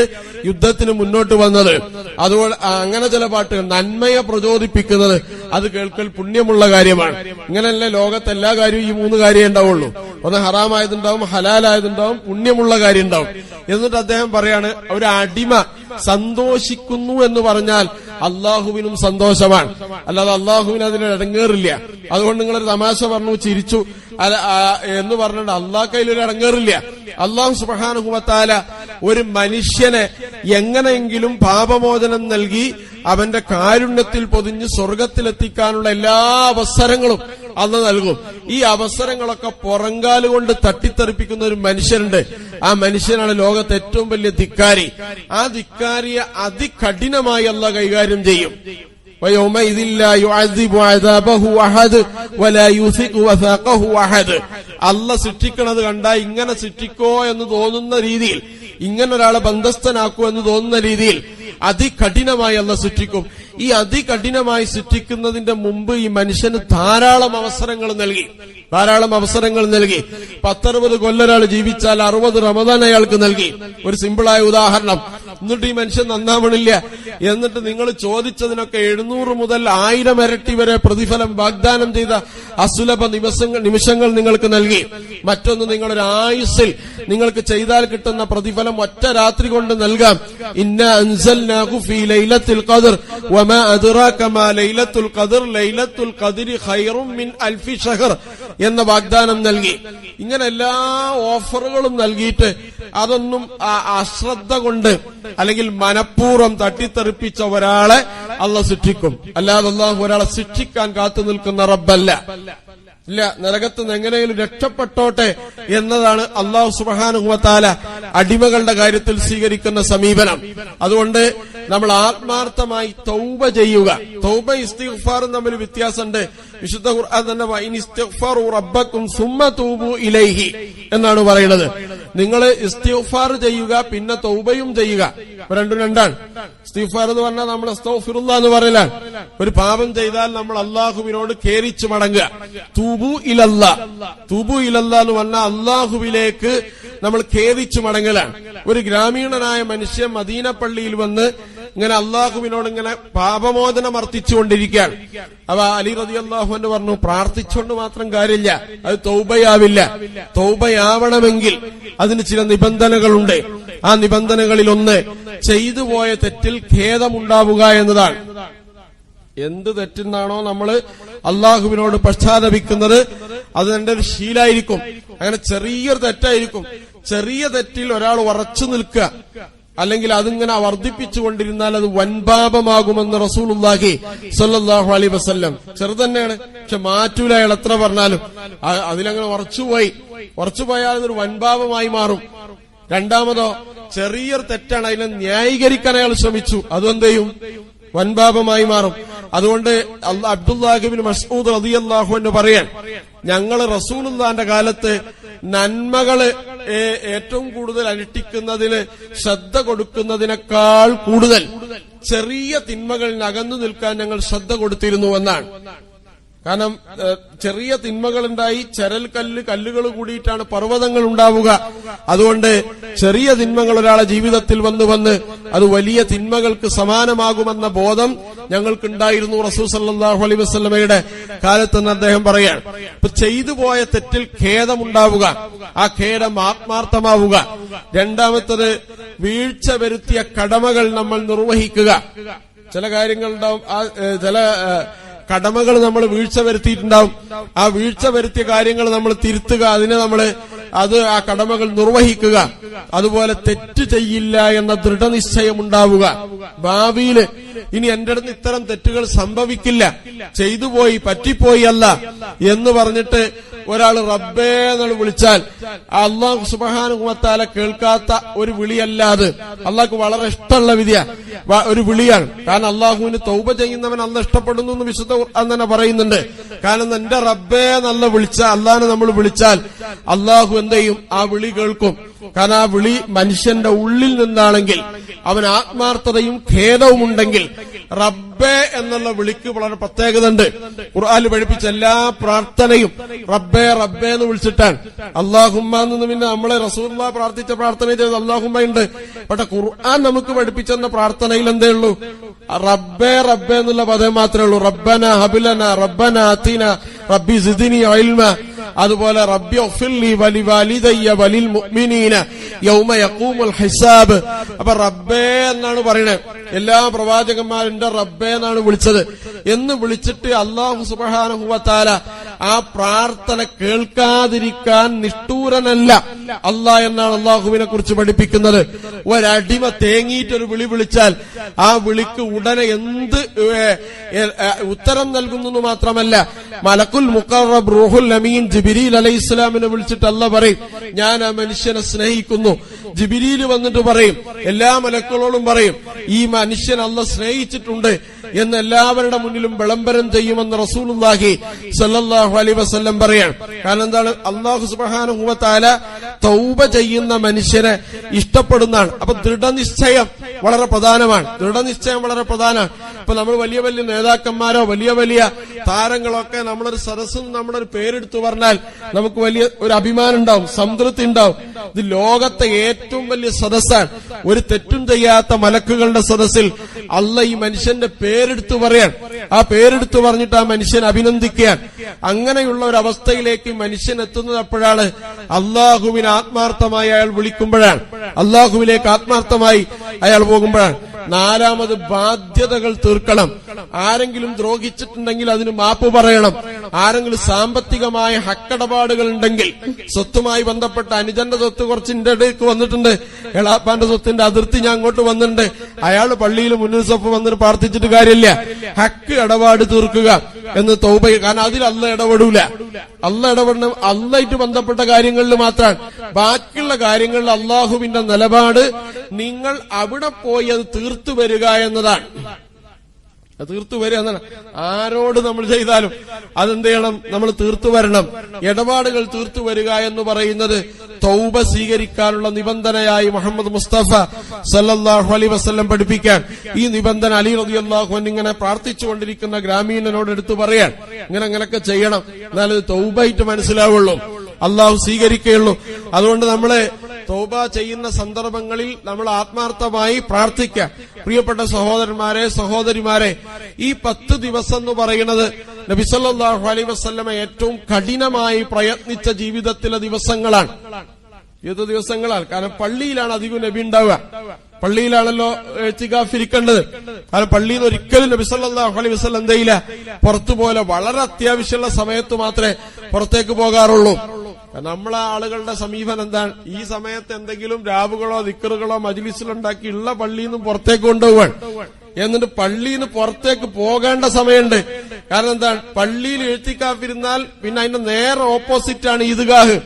യുദ്ധത്തിന് മുന്നോട്ട് വന്നത്. അതുപോലെ അങ്ങനെ ചില പാട്ടുകൾ. നന്മയെ പ്രചോദിപ്പിക്കുന്നത് അത് കേൾക്കൽ പുണ്യമുള്ള കാര്യമാണ്. ഇങ്ങനെയല്ല ലോകത്ത് എല്ലാ കാര്യവും ഈ മൂന്ന് കാര്യമേ ഉണ്ടാവുള്ളൂ. ഒന്ന് ഹറാമായതുണ്ടാവും ഹലാലായതുണ്ടാവും പുണ്യമുള്ള കാര്യം ഉണ്ടാവും എന്നിട്ട് അദ്ദേഹം പറയാണ് ഒരു അടിമ സന്തോഷിക്കുന്നു എന്ന് പറഞ്ഞാൽ അള്ളാഹുവിനും സന്തോഷമാണ്. അല്ലാതെ അള്ളാഹുവിന് അതിന് ഇടങ്ങേറില്ല. അതുകൊണ്ട് നിങ്ങളൊരു തമാശ പറഞ്ഞു ചിരിച്ചു. എന്ന് പറഞ്ഞിട്ട് അള്ളാഹ് കയ്യിലൊരു ഇടങ്ങേറില്ല. അള്ളാഹു സുബാനുഹുമത്താല ഒരു മനുഷ്യനെ എങ്ങനെയെങ്കിലും പാപമോചനം നൽകി അവന്റെ കാരുണ്യത്തിൽ പൊതിഞ്ഞ് സ്വർഗത്തിലെത്തിക്കാനുള്ള എല്ലാ അവസരങ്ങളും അന്ന് നൽകും. ഈ അവസരങ്ങളൊക്കെ പുറങ്കാൽ കൊണ്ട് തട്ടിത്തെറിപ്പിക്കുന്ന ഒരു മനുഷ്യനുണ്ട് ആ മനുഷ്യനാണ് ലോകത്തെ ഏറ്റവും വലിയ ധിക്കാരി. ആ ധിക്കാരിയെ അതികഠിനമായി അല്ല കൈകാര്യം ചെയ്യും. അല്ല ശിക്ഷിക്കണത് കണ്ടാ ഇങ്ങനെ ശിക്ഷിക്കോ എന്ന് തോന്നുന്ന രീതിയിൽ ഇങ്ങനെ ഒരാളെ ബന്ധസ്ഥനാക്കൂ എന്ന് തോന്നുന്ന രീതിയിൽ അതികഠിനമായി അല്ല സൃഷ്ടിക്കും. ഈ അതികഠിനമായി സൃഷ്ടിക്കുന്നതിന്റെ മുമ്പ് ഈ മനുഷ്യന് ധാരാളം അവസരങ്ങൾ നൽകി. ധാരാളം അവസരങ്ങൾ നൽകി. പത്തറുപത് കൊല്ലൊരാൾ ജീവിച്ചാൽ അറുപത് റമദാൻ അയാൾക്ക് നൽകി. ഒരു സിമ്പിളായ ഉദാഹരണം. എന്നിട്ട് ഈ മനുഷ്യൻ നന്നാവണില്ല. എന്നിട്ട് നിങ്ങൾ ചോദിച്ചതിനൊക്കെ എഴുന്നൂറ് മുതൽ ആയിരം ഇരട്ടി വരെ പ്രതിഫലം വാഗ്ദാനം ചെയ്ത അസുലഭ നിമിഷങ്ങൾ നിങ്ങൾക്ക് നൽകി. മറ്റൊന്ന് നിങ്ങളൊരു ആയുസ്സിൽ നിങ്ങൾക്ക് ചെയ്താൽ കിട്ടുന്ന പ്രതിഫലം ഒറ്റ രാത്രി കൊണ്ട് നൽകാം. ഇന്ന അൻസൽനാഹു ഫീ ലൈലത്തുൽ ഖദർ വമാ മാ ലൈലത്തുൽ ഖദർ ലൈലത്തുൽ ഖദരി ഖൈറും മിൻ അൽഫി ഷഹർ എന്ന വാഗ്ദാനം നൽകി. ഇങ്ങനെ എല്ലാ ഓഫറുകളും നൽകിയിട്ട് അതൊന്നും അശ്രദ്ധ കൊണ്ട് അല്ലെങ്കിൽ മനഃപൂർവം തട്ടിത്തെറിപ്പിച്ച ഒരാളെ അള്ള ശിക്ഷിക്കും അല്ലാതെ അള്ളാഹു ഒരാളെ ശിക്ഷിക്കാൻ കാത്തു നിൽക്കുന്ന റബ്ബല്ല. ഇല്ല നരകത്ത് നിന്ന് എങ്ങനെയും രക്ഷപ്പെട്ടോട്ടെ എന്നതാണ് അള്ളാഹു സുബാനുഹുവത്താല അടിമകളുടെ കാര്യത്തിൽ സ്വീകരിക്കുന്ന സമീപനം. അതുകൊണ്ട് നമ്മൾ ആത്മാർത്ഥമായി തൗബ ചെയ്യുക. തൗബ ഇസ്തിഫാറും തമ്മിൽ വ്യത്യാസമുണ്ട്. വിശുദ്ധ ഖുർആൻ തന്നെ റബ്ബക്കും സുമ്മ തൂബു ഇലൈഹി എന്നാണ് പറയുന്നത്. നിങ്ങൾ ഇസ്തിഗ്ഫാർ ചെയ്യുക പിന്നെ തൗബയും ചെയ്യുക. രണ്ടും രണ്ടാണ്. ഇസ്തിഗ്ഫാർ എന്ന് പറഞ്ഞാൽ നമ്മൾ അസ്തഗ്ഫിറുല്ലാ എന്ന് പറയലാണ്. ഒരു പാപം ചെയ്താൽ നമ്മൾ അള്ളാഹുവിനോട് കേരിച്ചു മടങ്ങുക. തൂബു ഇലല്ല. തൂബു ഇലല്ല എന്ന് പറഞ്ഞാൽ അള്ളാഹുവിലേക്ക് നമ്മൾ ഖേദിച്ചു മടങ്ങലാണ്. ഒരു ഗ്രാമീണനായ മനുഷ്യൻ മദീന പള്ളിയിൽ വന്ന് ഇങ്ങനെ അള്ളാഹുവിനോട് ഇങ്ങനെ പാപമോചനം അർത്ഥിച്ചുകൊണ്ടിരിക്കുകയാണ് അപ്പൊ അലി റതി അള്ളാഹു എന്ന് പറഞ്ഞു പ്രാർത്ഥിച്ചുകൊണ്ട് മാത്രം കാര്യമില്ല അത് തൗബയാവില്ല. തൗബയാവണമെങ്കിൽ അതിന് ചില നിബന്ധനകളുണ്ട്. ആ നിബന്ധനകളിൽ ഒന്ന് ചെയ്തു പോയ തെറ്റിൽ ഖേദമുണ്ടാവുക എന്നതാണ്. എന്ത് തെറ്റെന്നാണോ നമ്മൾ അള്ളാഹുവിനോട് പശ്ചാത്തപിക്കുന്നത്. അത് എന്റെ ഒരു ശീലായിരിക്കും. അങ്ങനെ ചെറിയൊരു തെറ്റായിരിക്കും. ചെറിയ തെറ്റിൽ ഒരാൾ ഉറച്ചു നിൽക്കുക. അല്ലെങ്കിൽ അതിങ്ങനെ വർദ്ധിപ്പിച്ചുകൊണ്ടിരുന്നാൽ അത് വൻപാപമാകുമെന്ന് റസൂലുല്ലാഹി സല്ലാഹു അലൈഹി വസല്ലം. ചെറുതന്നെയാണ് പക്ഷെ മാറ്റൂല അയാൾ എത്ര പറഞ്ഞാലും. അതിലങ്ങനെ ഉറച്ചുപോയി. ഉറച്ചുപോയാൽ അതൊരു വൻപാപമായി മാറും. രണ്ടാമതോ ചെറിയൊരു തെറ്റാണ് അതിനെ ന്യായീകരിക്കാൻ അയാൾ ശ്രമിച്ചു. അതെന്ത് ചെയ്യും? വൻപാപമായി മാറും. അതുകൊണ്ട് അബ്ദുല്ലാഹിബിൻ മസ്ഊദ് റളിയല്ലാഹു എന്ന് പറയാൻ ഞങ്ങൾ റസൂലുള്ളാന്റെ കാലത്ത് നന്മകൾ ഏറ്റവും കൂടുതൽ അനുഷ്ഠിക്കുന്നതിന് ശ്രദ്ധ കൊടുക്കുന്നതിനേക്കാൾ കൂടുതൽ ചെറിയ തിന്മകളിൽ അകന്നു നിൽക്കാൻ ഞങ്ങൾ ശ്രദ്ധ കൊടുത്തിരുന്നു എന്നാണ്. കാരണം ചെറിയ തിന്മകളുണ്ടായി ചരൽ കല്ല് കല്ലുകൾ കൂടിയിട്ടാണ് പർവതങ്ങൾ ഉണ്ടാവുക. അതുകൊണ്ട് ചെറിയ തിന്മകൾ ഒരാളെ ജീവിതത്തിൽ വന്നു വന്ന് അത് വലിയ തിന്മകൾക്ക് സമാനമാകുമെന്ന ബോധം ഞങ്ങൾക്കുണ്ടായിരുന്നു റസൂ സല്ലല്ലാഹു അലൈഹി വസല്ലമയുടെ കാലത്തെന്ന് അദ്ദേഹം പറയാണ് ഇപ്പൊ ചെയ്തു പോയ തെറ്റിൽ ഖേദമുണ്ടാവുക. ആ ഖേദം ആത്മാർത്ഥമാവുക. രണ്ടാമത്തത് വീഴ്ച വരുത്തിയ കടമകൾ നമ്മൾ നിർവഹിക്കുക. ചില കാര്യങ്ങളുണ്ടാവും ചില കടമകൾ നമ്മൾ വീഴ്ച വരുത്തിയിട്ടുണ്ടാവും. ആ വീഴ്ച വരുത്തിയ കാര്യങ്ങൾ നമ്മൾ തിരുത്തുക അതിനെ നമ്മൾ അത് ആ കടമകൾ നിർവഹിക്കുക. അതുപോലെ തെറ്റ് ചെയ്യില്ല എന്ന ദൃഢനിശ്ചയം ഉണ്ടാവുക ഭാവിയിൽ ഇനി എന്റെ അടുത്ത് ഇത്തരം തെറ്റുകൾ സംഭവിക്കില്ല. ചെയ്തുപോയി പറ്റിപ്പോയി അല്ല എന്ന് പറഞ്ഞിട്ട് ഒരാൾ റബ്ബേ എന്നാണ് വിളിച്ചാൽ അള്ളാഹു സുബാനുമത്താല കേൾക്കാത്ത ഒരു വിളിയല്ലാതെ അള്ളാഹ്ക്ക് വളരെ ഇഷ്ടമുള്ള വിധിയ. ഒരു വിളിയാണ്. കാരണം അള്ളാഹുവിന് തൗബ ചെയ്യുന്നവൻ അല്ല ഇഷ്ടപ്പെടുന്നു എന്ന് വിശുദ്ധ തന്നെ പറയുന്നുണ്ട്. കാരണം എന്റെ റബ്ബേ നല്ല വിളിച്ച അള്ളാഹിനെ നമ്മൾ വിളിച്ചാൽ അള്ളാഹു എന്ത് ചെയ്യും? ആ വിളി കേൾക്കും. കാരണം ആ വിളി മനുഷ്യന്റെ ഉള്ളിൽ നിന്നാണെങ്കിൽ അവൻ ആത്മാർത്ഥതയും ഖേദവും ഉണ്ടെങ്കിൽ റബ്ബേ എന്നുള്ള വിളിക്ക് വളരെ പ്രത്യേകത ഉണ്ട് ഖുർആാനിൽ പഠിപ്പിച്ച എല്ലാ പ്രാർത്ഥനയും റബ്ബേ റബ്ബേ എന്ന് വിളിച്ചിട്ടാണ്. അള്ളാഹുമ്മ എന്ന് പിന്നെ നമ്മളെ റസൂല്ല പ്രാർത്ഥിച്ച പ്രാർത്ഥന ചെയ്ത് അള്ളാഹുമ്മ ഉണ്ട്. പക്ഷെ ഖുർആൻ നമുക്ക് പഠിപ്പിച്ചെന്ന പ്രാർത്ഥനയിൽ എന്തേ ഉള്ളൂ? റബ്ബേ റബ്ബേ എന്നുള്ള പദം മാത്രമേ ഉള്ളൂ. റബ്ബന ഹബിലന റബ്ബന അത്തീന റബ്ബി സിദിനി ഇൽമ. അതുപോലെ ഹിസാബ്. അപ്പൊ റബ്ബേ എന്നാണ് പറയുന്നത് എല്ലാ പ്രവാചകന്മാരുടെ റബ്ബേ എന്നാണ് വിളിച്ചത്. എന്ന് വിളിച്ചിട്ട് അള്ളാഹു സുബ്ഹാനഹു വതആല ആ പ്രാർത്ഥന കേൾക്കാതിരിക്കാൻ നിഷ്ഠൂരനല്ല. അല്ലാ എന്നാണ് അള്ളാഹുവിനെ കുറിച്ച് പഠിപ്പിക്കുന്നത്. ഒരടിമ തേങ്ങിയിട്ടൊരു വിളി വിളിച്ചാൽ ആ വിളിക്ക് ഉടനെ എന്ത് ഉത്തരം നൽകുന്നു മാത്രമല്ല. മലക്കുൽ മുക്കറബ് റൂഹുൽ അമീൻ ജിബിരിൽ അലൈഹി ഇസ്ലാമിനെ വിളിച്ചിട്ട് അല്ല പറയും ഞാൻ ആ മനുഷ്യനെ സ്നേഹിക്കുന്നു. ജിബിരിയിൽ വന്നിട്ട് പറയും എല്ലാ മലക്കുകളോടും പറയും ഈ മനുഷ്യൻ അല്ല സ്നേഹിച്ചിട്ടുണ്ട് എന്ന് എല്ലാവരുടെ മുന്നിലും വിളംബരം ചെയ്യുമെന്ന് റസൂലുള്ളാഹി സല്ലാഹു അലൈ വസല്ലം പറയാൻ കാരണം എന്താണ്? അള്ളാഹു സുബ്ഹാനഹു വ തൗബ ചെയ്യുന്ന മനുഷ്യനെ ഇഷ്ടപ്പെടുന്നതാണ്. അപ്പൊ ദൃഢനിശ്ചയം വളരെ പ്രധാനമാണ്. ദൃഢനിശ്ചയം വളരെ പ്രധാനമാണ്. ഇപ്പൊ നമ്മൾ വലിയ വലിയ നേതാക്കന്മാരോ വലിയ വലിയ താരങ്ങളൊക്കെ നമ്മളൊരു സദസ്സിൽ നമ്മളൊരു ഒരു പേരെടുത്തു പറഞ്ഞാൽ നമുക്ക് വലിയ ഒരു അഭിമാനം ഉണ്ടാവും സംതൃപ്തി ഉണ്ടാവും. ഇത് ലോകത്തെ ഏറ്റവും വലിയ സദസ്സാണ്. ഒരു തെറ്റും ചെയ്യാത്ത മലക്കുകളുടെ സദസ്സിൽ അല്ല ഈ മനുഷ്യന്റെ പേരെടുത്തു പറയാൻ. ആ പേരെടുത്തു പറഞ്ഞിട്ട് ആ മനുഷ്യൻ അഭിനന്ദിക്കാൻ അങ്ങനെയുള്ള ഒരു അവസ്ഥയിലേക്ക് മനുഷ്യൻ എത്തുന്നത് അപ്പോഴാണ് അള്ളാഹുവിന് ആത്മാർത്ഥമായി അയാൾ വിളിക്കുമ്പോഴാണ്. അള്ളാഹുവിലേക്ക് ആത്മാർത്ഥമായി അയാൾ പോകുമ്പോഴാണ് നാലാമത് ബാധ്യതകൾ തീർക്കണം. ആരെങ്കിലും ദ്രോഹിച്ചിട്ടുണ്ടെങ്കിൽ അതിന് മാപ്പ് പറയണം. ആരെങ്കിലും സാമ്പത്തികമായ ഹക്കടപാടുകൾ ഉണ്ടെങ്കിൽ സ്വത്തുമായി ബന്ധപ്പെട്ട അനുജന്റെ സ്വത്ത് കുറച്ച് ഇന്റെ ഇടയ്ക്ക് വന്നിട്ടുണ്ട്. എളാപ്പാന്റെ സ്വത്തിന്റെ അതിർത്തി ഞാൻ അങ്ങോട്ട് വന്നിട്ടുണ്ട്. അയാൾ പള്ളിയിൽ മുന്നിൽ സ്വപ്പ് വന്നിട്ട് പ്രാർത്ഥിച്ചിട്ട് കാര്യമില്ല. ഹക്ക് ഇടപാട് തീർക്കുക. എന്ന് തൗബ കാരണം അതിൽ അല്ല ഇടപെടൂല. അല്ല ഇടപെടണം. അല്ലായിട്ട് ബന്ധപ്പെട്ട കാര്യങ്ങളിൽ മാത്രമാണ് ബാക്കിയുള്ള കാര്യങ്ങളിൽ അള്ളാഹുവിന്റെ നിലപാട് നിങ്ങൾ അവിടെ പോയി അത് തീർത്തു വരിക എന്നതാണ്. തീർത്തു വരിക എന്നാണ്. ആരോട് നമ്മൾ ചെയ്താലും അതെന്ത് ചെയ്യണം നമ്മൾ തീർത്തു വരണം. ഇടപാടുകൾ തീർത്തു വരിക എന്ന് പറയുന്നത് തൗബ സ്വീകരിക്കാനുള്ള നിബന്ധനയായി മുഹമ്മദ് മുസ്തഫ സല്ലാഹു അലി വസല്ലം പഠിപ്പിക്കാൻ. ഈ നിബന്ധന അലി റബി അള്ളാഹു ഇങ്ങനെ പ്രാർത്ഥിച്ചുകൊണ്ടിരിക്കുന്ന ഗ്രാമീണനോട് എടുത്തു പറയാൻ. ഇങ്ങനെ അങ്ങനെയൊക്കെ ചെയ്യണം. എന്നാലത് തൗബായിട്ട് മനസ്സിലാവുള്ളൂ. അള്ളാഹു സ്വീകരിക്കുകയുള്ളൂ. അതുകൊണ്ട് നമ്മൾ തോബ ചെയ്യുന്ന സന്ദർഭങ്ങളിൽ നമ്മൾ ആത്മാർത്ഥമായി പ്രാർത്ഥിക്കാം. പ്രിയപ്പെട്ട സഹോദരന്മാരെ സഹോദരിമാരെ ഈ പത്ത് ദിവസം എന്ന് പറയുന്നത് നബിസല്ലാഹു അലൈ വസ്ല്ലമ ഏറ്റവും കഠിനമായി പ്രയത്നിച്ച ജീവിതത്തിലെ ദിവസങ്ങളാണ്. ഏത് ദിവസങ്ങളാണ്? കാരണം പള്ളിയിലാണ് അധികം നബി ഉണ്ടാവുക. പള്ളിയിലാണല്ലോ ചികാഫിരിക്കേണ്ടത് കാരണം പള്ളിയിൽ നിന്ന് ഒരിക്കലും നബിസല്ലാഹു അലൈഹി വസല്ലം എന്തെയില്ല പുറത്തുപോലെ വളരെ അത്യാവശ്യമുള്ള സമയത്ത് മാത്രമേ പുറത്തേക്ക് പോകാറുള്ളൂ. നമ്മളെ ആളുകളുടെ സമീപനം എന്താണ്? ഈ സമയത്ത് എന്തെങ്കിലും രാവുകളോ ദിക്കറുകളോ മജിലിസിലുണ്ടാക്കി ഉള്ള പള്ളിയിൽ നിന്നും പുറത്തേക്ക് കൊണ്ടുപോവാൻ. എന്നിട്ട് പള്ളിയിൽ നിന്ന് പുറത്തേക്ക് പോകേണ്ട സമയമുണ്ട്. കാരണം എന്താണ്? പള്ളിയിൽ എഴുത്തിക്കാപ്പിരുന്നാൽ പിന്നെ അതിന്റെ നേരെ ഓപ്പോസിറ്റ് ആണ് ഈദ്ഗാഹ്.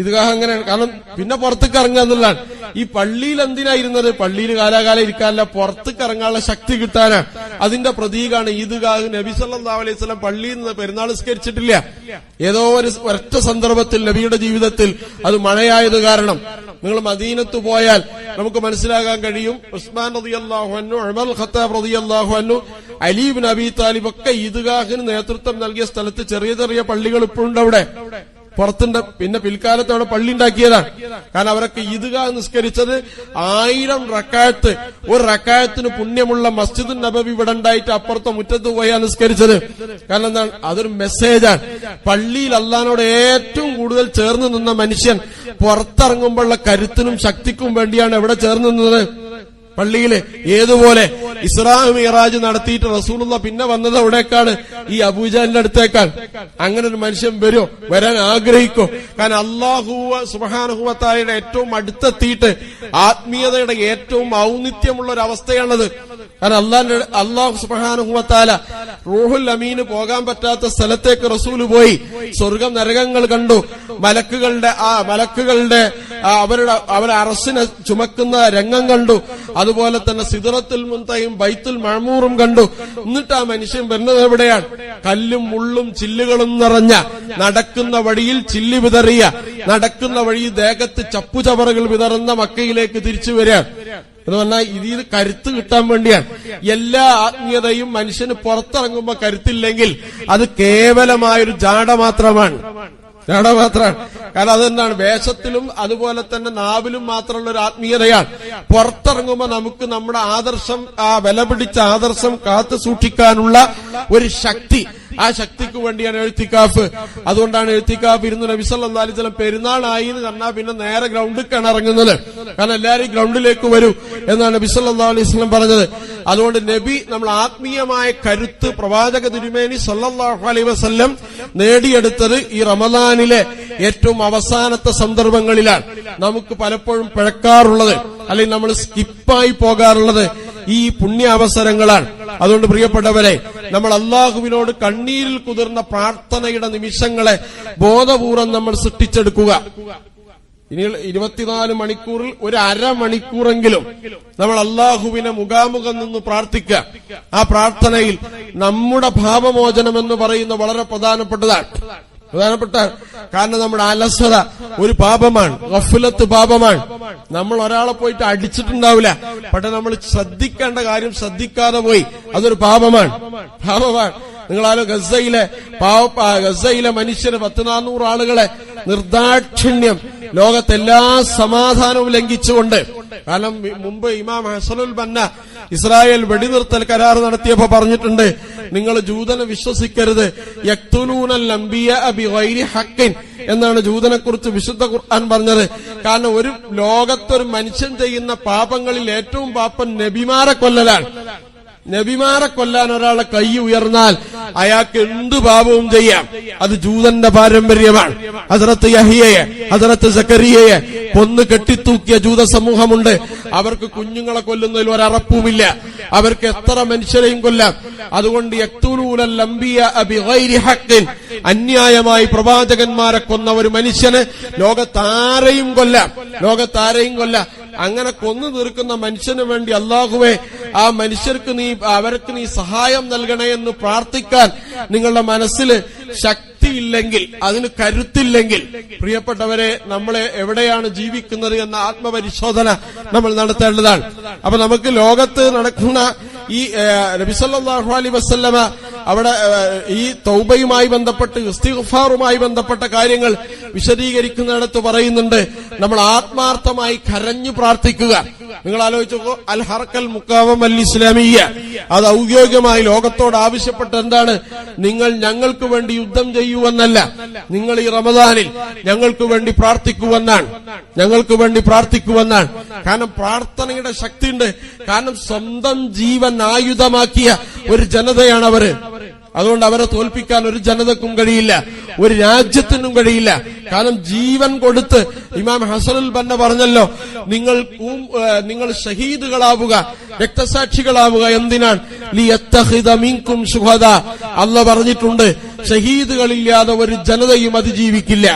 ഈദ്ഗാഹ് അങ്ങനെ കാരണം പിന്നെ പുറത്തേക്ക് ഇറങ്ങുക എന്നുള്ളതാണ്. ഈ പള്ളിയിൽ എന്തിനായിരുന്നത് പള്ളിയിൽ കാലാകാലം ഇരിക്കാനല്ല പുറത്തേക്ക് ഇറങ്ങാനുള്ള ശക്തി കിട്ടാനാണ് അതിന്റെ പ്രതീകമാണ് ഈദ്ഗാഹ് നബി സല്ലാ അലൈഹി വസല്ലം പള്ളിയിൽ നിന്ന് പെരുന്നാൾ സ്കരിച്ചിട്ടില്ല ഏതോ ഒരു ഒറ്റ സന്ദർഭത്തിൽ നബിയുടെ ജീവിതത്തിൽ അത് മഴയായത് കാരണം. നിങ്ങൾ മദീനത്ത് പോയാൽ നമുക്ക് മനസ്സിലാകാൻ കഴിയും. ഉസ്മാൻ റളിയല്ലാഹു അൻഹു അമൽ ഖത്താബ് റളിയല്ലാഹു അൻഹു അലീബ് നബി താലിബ് ഒക്കെ ഈദ്ഗാഹിന് നേതൃത്വം നൽകിയ സ്ഥലത്ത് ചെറിയ ചെറിയ പള്ളികൾ ഇപ്പോഴുണ്ട് അവിടെ. പുറത്തുണ്ട്. പിന്നെ പിൽക്കാലത്ത് അവിടെ പള്ളി ഉണ്ടാക്കിയതാണ് കാരണം അവരൊക്കെ ഇതുക നിസ്കരിച്ചത് ആയിരം റക്കായത്ത്. ഒരു റക്കായത്തിന് പുണ്യമുള്ള മസ്ജിദ് നബബി ഇവിടെ ഉണ്ടായിട്ട് അപ്പുറത്തെ മുറ്റത്ത് പോയാ നിസ്കരിച്ചത്. കാരണം എന്താണ്? അതൊരു മെസ്സേജാണ് പള്ളിയിൽ അള്ളഹാനോട് ഏറ്റവും കൂടുതൽ ചേർന്ന് നിന്ന മനുഷ്യൻ പുറത്തിറങ്ങുമ്പോഴുള്ള കരുത്തിനും ശക്തിക്കും വേണ്ടിയാണ് എവിടെ ചേർന്ന് നിന്നത്? പള്ളിയിൽ ഏതുപോലെ ഇസ്രാഹ് മിറാജ് നടത്തിയിട്ട് റസൂലുള്ള പിന്നെ വന്നത് അവിടേക്കാണ്. ഈ അബൂജാലിന്റെ അടുത്തേക്കാൾ അങ്ങനെ ഒരു മനുഷ്യൻ വരും വരാൻ ആഗ്രഹിക്കോ. കാരണം അള്ളാഹുവ സുബാനുഹുവത്തായുടെ ഏറ്റവും അടുത്തെത്തിയിട്ട് ആത്മീയതയുടെ ഏറ്റവും ഔന്നിത്യമുള്ള ഒരു അവസ്ഥയാണത് കാരണം അള്ളാഹിന്റെ അള്ളാഹു സുബാനുഹുമത്താല റൂഹുൽ അമീന് പോകാൻ പറ്റാത്ത സ്ഥലത്തേക്ക് റസൂൽ പോയി. സ്വർഗം നരകങ്ങൾ കണ്ടു. മലക്കുകളുടെ ആ മലക്കുകളുടെ അവരുടെ അവരെ അറസിനെ ചുമക്കുന്ന രംഗം കണ്ടു. അതുപോലെ തന്നെ സിദറത്തുൽ മുന്തയും ബൈത്തുൽ മഴമൂറും കണ്ടു. എന്നിട്ട് ആ മനുഷ്യൻ വരുന്നത് എവിടെയാണ്? കല്ലും മുള്ളും ചില്ലുകളും നിറഞ്ഞ നടക്കുന്ന വഴിയിൽ ചില്ലി വിതറിയ നടക്കുന്ന വഴി ദേഹത്ത് ചപ്പുചവറുകൾ വിതറുന്ന മക്കയിലേക്ക് തിരിച്ചു വരിക. എന്ന് പറഞ്ഞാൽ ഇതിൽ കരുത്ത് കിട്ടാൻ വേണ്ടിയാണ്. എല്ലാ ആത്മീയതയും മനുഷ്യന് പുറത്തിറങ്ങുമ്പോ കരുത്തില്ലെങ്കിൽ അത് കേവലമായൊരു ജാട മാത്രമാണ്. ജാട മാത്രമാണ്. കാരണം അതെന്താണ്? വേഷത്തിലും അതുപോലെ തന്നെ നാവിലും മാത്രമുള്ള ഒരു ആത്മീയതയാണ്. പുറത്തിറങ്ങുമ്പോൾ നമുക്ക് നമ്മുടെ ആദർശം ആ വില പിടിച്ച ആദർശം കാത്തു സൂക്ഷിക്കാനുള്ള ഒരു ശക്തി ആ ശക്തിക്ക് വേണ്ടിയാണ് എഴുത്തിക്കാഫ്. അതുകൊണ്ടാണ് എഴുത്തിക്കാഫ് ഇരുന്ന് നബിസല്ലാ അലിസ്ലം പെരുന്നാളായി എന്ന് പറഞ്ഞാൽ പിന്നെ നേരെ ഗ്രൗണ്ടിലേക്കാണ് ഇറങ്ങുന്നത്. കാരണം എല്ലാവരും ഗ്രൗണ്ടിലേക്ക് വരൂ എന്നാണ് നബി സല്ലാ അലൈഹി സ്വലം പറഞ്ഞത്. അതുകൊണ്ട് നബി നമ്മൾ ആത്മീയമായ കരുത്ത് പ്രവാചക തിരുമേനി സല്ലല്ലാഹു അലൈഹി വസല്ലം നേടിയെടുത്തത് ഈ റമദാനിലെ ഏറ്റവും അവസാനത്തെ സന്ദർഭങ്ങളിലാണ്. നമുക്ക് പലപ്പോഴും പിഴക്കാറുള്ളത് അല്ലെങ്കിൽ നമ്മൾ സ്കിപ്പായി പോകാറുള്ളത് ഈ പുണ്യ അവസരങ്ങളാണ് അതുകൊണ്ട് പ്രിയപ്പെട്ടവരെ നമ്മൾ അള്ളാഹുവിനോട് കണ്ണീരിൽ കുതിർന്ന പ്രാർത്ഥനയുടെ നിമിഷങ്ങളെ ബോധപൂർവം നമ്മൾ സൃഷ്ടിച്ചെടുക്കുക. ഇനി ഇരുപത്തിനാല് മണിക്കൂറിൽ ഒരു അരമണിക്കൂറെങ്കിലും നമ്മൾ അള്ളാഹുവിനെ മുഖാമുഖം നിന്ന് പ്രാർത്ഥിക്കുക. ആ പ്രാർത്ഥനയിൽ നമ്മുടെ ഭാവമോചനം എന്ന് പറയുന്ന വളരെ പ്രധാനപ്പെട്ടതാണ്. പ്രധാനപ്പെട്ട കാരണം നമ്മുടെ അലസത ഒരു പാപമാണ് ഗഫുലത്ത് പാപമാണ്. നമ്മൾ ഒരാളെ പോയിട്ട് അടിച്ചിട്ടുണ്ടാവില്ല. പക്ഷെ നമ്മൾ ശ്രദ്ധിക്കേണ്ട കാര്യം ശ്രദ്ധിക്കാതെ പോയി. അതൊരു പാപമാണ്. പാപമാണ്. നിങ്ങളാലോ ഗസയിലെ പാവ ഗസയിലെ മനുഷ്യര് പത്ത് നാനൂറ് ആളുകളെ നിർദാക്ഷിണ്യം ലോകത്തെല്ലാ സമാധാനവും ലംഘിച്ചുകൊണ്ട് കാരണം മുമ്പ് ഇമാം ഹസനുൽ ബന്ന ഇസ്രായേൽ വെടിനിർത്തൽ കരാർ നടത്തിയപ്പോ പറഞ്ഞിട്ടുണ്ട് നിങ്ങൾ ജൂതനെ വിശ്വസിക്കരുത്. യക്തുലൂനൽ അംബിയ അബി ഹക്കിൻ എന്നാണ് ജൂതനെ കുറിച്ച് വിശുദ്ധ ഖുർആൻ പറഞ്ഞത്. കാരണം ഒരു ലോകത്തൊരു മനുഷ്യൻ ചെയ്യുന്ന പാപങ്ങളിൽ ഏറ്റവും പാപം നബിമാരെ കൊല്ലലാണ്. നബിമാരെ കൊല്ലാൻ ഒരാളെ കൈ ഉയർന്നാൽ അയാൾക്ക് എന്ത് പാപവും ചെയ്യാം. അത് ജൂതന്റെ പാരമ്പര്യമാണ്. ഹസരത്ത് യഹിയയെ ഹസരത്ത് സക്കരിയയെ കൊന്ന് കെട്ടിത്തൂക്കിയ ജൂത സമൂഹമുണ്ട്. അവർക്ക് കുഞ്ഞുങ്ങളെ കൊല്ലുന്നതിൽ ഒരറപ്പുമില്ല. അവർക്ക് എത്ര മനുഷ്യരെയും കൊല്ലാം. അതുകൊണ്ട് അന്യായമായി പ്രവാചകന്മാരെ കൊന്ന ഒരു മനുഷ്യന് ലോകത്താരെയും കൊല്ലാം. ലോകത്താരെയും കൊല്ലാം. അങ്ങനെ കൊന്നു തീർക്കുന്ന മനുഷ്യന് വേണ്ടി അള്ളാഹുവെ ആ മനുഷ്യർക്ക് നീ അവർക്ക് നീ സഹായം നൽകണേ എന്ന് പ്രാർത്ഥിക്കാൻ നിങ്ങളുടെ മനസ്സിൽ ശക്തിയില്ലെങ്കിൽ അതിന് കരുത്തില്ലെങ്കിൽ പ്രിയപ്പെട്ടവരെ നമ്മളെ എവിടെയാണ് ജീവിക്കുന്നത് എന്ന ആത്മപരിശോധന നമ്മൾ നടത്തേണ്ടതാണ്. അപ്പൊ നമുക്ക് ലോകത്ത് നടക്കുന്ന ഈ നബിസല്ലാഹു അലി വസ്ല്ലമ അവിടെ ഈ തൗബയുമായി ബന്ധപ്പെട്ട് ഇസ്തിഫാറുമായി ബന്ധപ്പെട്ട കാര്യങ്ങൾ വിശദീകരിക്കുന്നിടത്ത് പറയുന്നുണ്ട്. നമ്മൾ ആത്മാർത്ഥമായി കരഞ്ഞു പ്രാർത്ഥിക്കുക. നിങ്ങൾ ആലോചിച്ചോ അൽ ഹർക്കൽ മുക്കാവം അൽ ഇസ്ലാമിയ അത് ഔദ്യോഗികമായി ലോകത്തോട് ആവശ്യപ്പെട്ട എന്താണ്? നിങ്ങൾ ഞങ്ങൾക്ക് വേണ്ടി യുദ്ധം ചെയ്യുവെന്നല്ല. നിങ്ങൾ ഈ റമദാനിൽ ഞങ്ങൾക്ക് വേണ്ടി പ്രാർത്ഥിക്കുവെന്നാണ്. ഞങ്ങൾക്ക് വേണ്ടി പ്രാർത്ഥിക്കുവെന്നാണ്. കാരണം പ്രാർത്ഥനയുടെ ശക്തിയുണ്ട്. കാരണം സ്വന്തം ജീവൻ ആയുധമാക്കിയ ഒരു ജനതയാണ് അവർ അതുകൊണ്ട് അവരെ തോൽപ്പിക്കാൻ ഒരു ജനതക്കും കഴിയില്ല. ഒരു രാജ്യത്തിനും കഴിയില്ല. കാരണം ജീവൻ കൊടുത്ത് ഇമാം ഹസനുൽ ബന്ന പറഞ്ഞല്ലോ നിങ്ങൾ നിങ്ങൾ ഷഹീദുകളാവുക രക്തസാക്ഷികളാവുക എന്തിനാണ്? ശുഹദ. അല്ല പറഞ്ഞിട്ടുണ്ട് ഷഹീദുകളില്ലാതെ ഒരു ജനതയും അതിജീവിക്കില്ല.